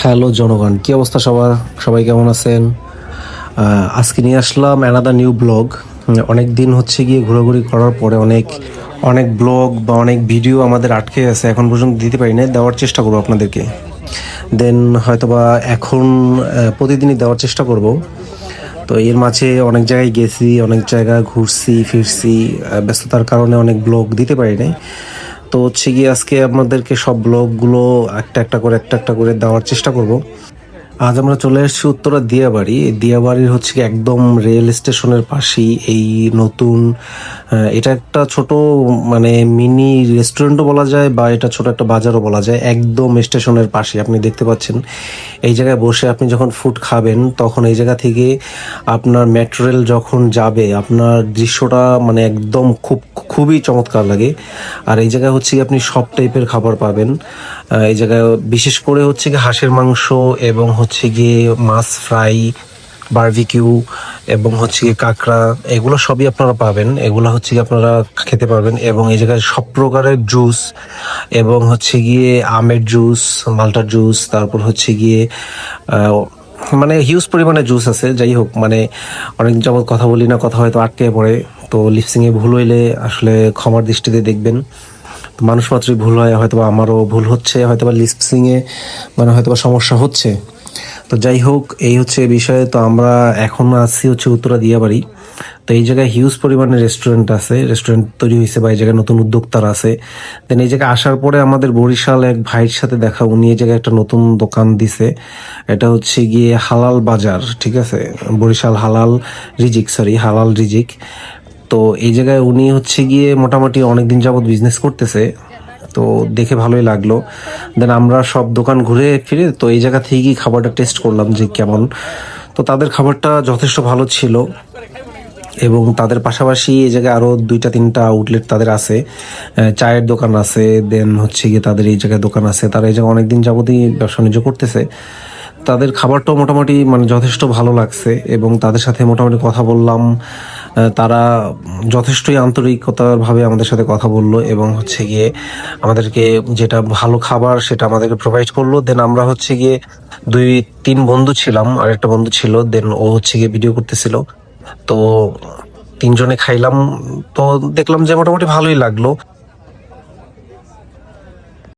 Hello জনগণ, কি অবস্থা সবার? সবাই কেমন আছেন? আজকে নিয়ে আসলাম অ্যানাদার নিউ ব্লগ অনেক দিন হচ্ছে গিয়ে ঘোরাঘুরি করার পরে অনেক অনেক ব্লগ বা অনেক ভিডিও আমাদের আটকে আছে, এখন পর্যন্ত দিতে পারি না দেওয়ার চেষ্টা করব আপনাদেরকে। দেন হয়তোবা এখন প্রতিদিনই দেওয়ার চেষ্টা করব। তো এর মাঝে অনেক জায়গায় গেছি, অনেক জায়গা ঘুরছি, ফিরছি ব্যস্ততার কারণে অনেক ব্লগ দিতে পারি নাই। তো হচ্ছে গিয়ে আজকে আপনাদেরকে সব ব্লগগুলো একটা একটা করে, একটা একটা করে দেওয়ার চেষ্টা করব। আজ আমরা চলে এসেছি উত্তরা দিয়াবাড়ি। এই দিয়াবাড়ির হচ্ছে একদম রেল স্টেশনের পাশেই এই নতুন এটা একটা ছোট মানে মিনি রেস্টুরেন্টও বলা যায় বা এটা ছোট একটা বাজারও বলা যায়, একদম স্টেশনের পাশে আপনি দেখতে পাচ্ছেন, এই জায়গায় বসে আপনি যখন ফুড খাবেন, তখন এই জায়গা থেকে আপনার মেট্রো রেল যখন যাবে, আপনার দৃশ্যটা মানে একদম খুব, খুবই চমৎকার লাগে। আর এই জায়গায় হচ্ছে আপনি সব টাইপের খাবার পাবেন। এই জায়গায় বিশেষ করে হচ্ছে কি হাঁসের মাংস এবং হচ্ছে গিয়ে মাছ ফ্রাই, বারবিকিউ এবং হচ্ছে গিয়ে কাঁকড়া, এগুলো সবই আপনারা পাবেন। এগুলো হচ্ছে গিয়ে আপনারা খেতে পারবেন এবং এই জায়গায় সব প্রকারের জুস এবং হচ্ছে গিয়ে আমের জুস মালটার জুস তারপর হচ্ছে গিয়ে মানে হিউজ পরিমাণে জুস আছে। যাই হোক মানে অনেক যাবত কথা বলি না, কথা হয়তো আটকে পড়ে। তো লিপসিংয়ে ভুল হইলে আসলে ক্ষমার দৃষ্টিতে দেখবেন। মানুষ মাত্রই ভুল হয়, হয়তোবা আমারও ভুল হচ্ছে, হয়তোবা লিপসিংয়ে মানে হয়তোবা সমস্যা হচ্ছে। তো যাই হোক, এই হচ্ছে বিষয়ে। তো আমরা এখন আছি হচ্ছে উত্তরা দিয়াবাড়ি। তো এই জায়গায় হিউজ পরিমাণে রেস্টুরেন্ট আছে। রেস্টুরেন্ট তৈরি হয়েছে বা এই জায়গায় নতুন উদ্যোক্তারা আছে। দেন এই জায়গায় আসার পরে আমাদের বরিশাল এক ভাইয়ের সাথে দেখা। উনি এই জায়গায় একটা নতুন দোকান দিছে। এটা হচ্ছে গিয়ে হালাল বাজার, ঠিক আছে? বরিশাল হালাল রিজিক সরি হালাল রিজিক। তো এই জায়গায় উনি হচ্ছে গিয়ে মোটামুটি অনেকদিন যাবৎ বিজনেস করতেছে। তো দেখে ভালোই লাগল। দেন আমরা সব দোকান ঘুরে ফিরে তো এই জায়গা থেকেই খাবারটা টেস্ট করলাম যে কেমন। তো তাদের খাবারটা যথেষ্ট ভালো ছিল এবং তাদের পাশাপাশি এই জায়গায় আরও দুইটা তিনটা আউটলেট তাদের আছে চায়ের দোকান আছে দেন হচ্ছে গিয়ে তাদের এই জায়গায় দোকান আছে। তারা এই জায়গায় অনেকদিন যাবতই ব্যবসা বাণিজ্য করতেছে। তাদের খাবারটাও মোটামুটি মানে যথেষ্ট ভালো লাগছে এবং তাদের সাথে মোটামুটি কথা বললাম। তারা যথেষ্টই আন্তরিকতার ভাবে আমাদের সাথে কথা বলল এবং হচ্ছে গিয়ে আমাদেরকে যেটা ভালো খাবার সেটা আমাদেরকে প্রোভাইড করল। দেন আমরা হচ্ছে গিয়ে দুই, তিন বন্ধু ছিলাম, আর একটা বন্ধু ছিল দেন ও হচ্ছে গিয়ে ভিডিও করতেছিল। তো তিনজনে খাইলাম, তো দেখলাম যে মোটামুটি ভালোই লাগল।